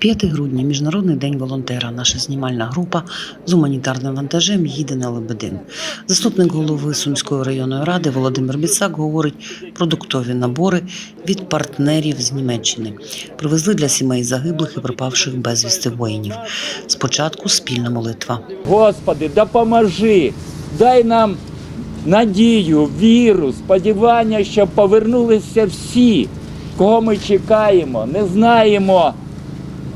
5 грудня, Міжнародний день волонтера. Наша знімальна група з гуманітарним вантажем їде на Лебедин. Заступник голови Сумської районної ради Володимир Біцак говорить продуктові набори від партнерів з Німеччини. Привезли для сімей загиблих і пропавших безвісти воїнів. Спочатку спільна молитва. Господи, допоможи, дай нам надію, віру, сподівання, щоб повернулися всі, кого ми чекаємо, не знаємо,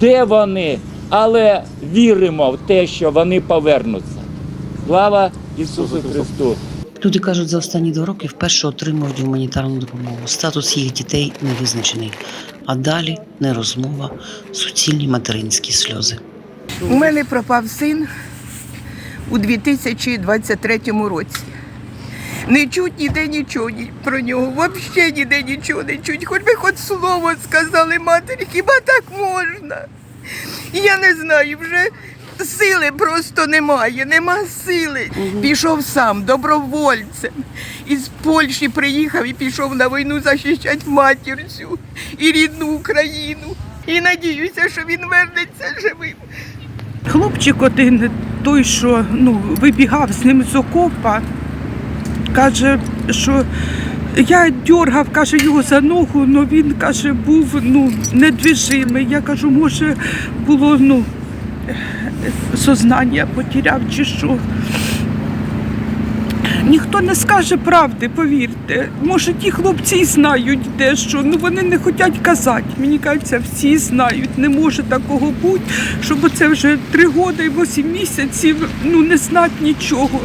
де вони, але віримо в те, що вони повернуться. Слава Ісусу Христу! Люди кажуть, за останні два роки вперше отримують гуманітарну допомогу. Статус їх дітей не визначений. А далі не розмова, суцільні материнські сльози. У мене пропав син у 2023 році. Не чуть ніде нічого ні- про нього, взагалі ніде нічого не чуть. Хоч би хоч слово сказали матері, хіба так можна? Я не знаю, вже сили просто немає, нема сили. Пішов сам добровольцем. Із Польщі приїхав і пішов на війну захищати матір цю і рідну Україну. І надіюся, що він вернеться живим. Хлопчик один, той, що ну, вибігав з ним з окопа, каже, що я дергав, каже, його за ногу, але він каже, був ну, недвіжимий. Я кажу, може, було ну, сознання потеряв чи що. Ніхто не скаже правди, повірте. Може, ті хлопці знають дещо, ну вони не хочуть казати. Мені кажеться, всі знають. Не може такого бути, щоб це вже три роки і вісім місяців ну не знати нічого.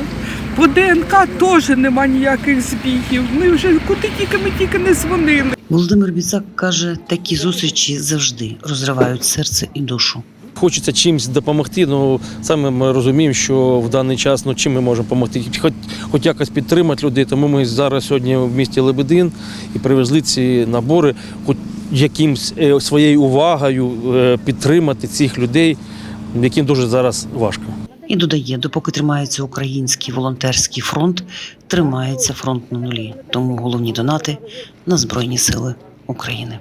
По ДНК теж нема ніяких збігів. Ми вже куди тільки ми тільки не дзвонили. Володимир Біцак каже, такі зустрічі завжди розривають серце і душу. Хочеться чимось допомогти. Ну саме ми розуміємо, що в даний час ну чим ми можемо допомогти, хоч, хоч якось підтримати людей. Тому ми зараз сьогодні в місті Лебедин і привезли ці набори, хоч якимсь е, своєю увагою е, підтримати цих людей, яким дуже зараз важко. І додає, допоки тримається український волонтерський фронт, тримається фронт на нулі. Тому головні донати на Збройні Сили України.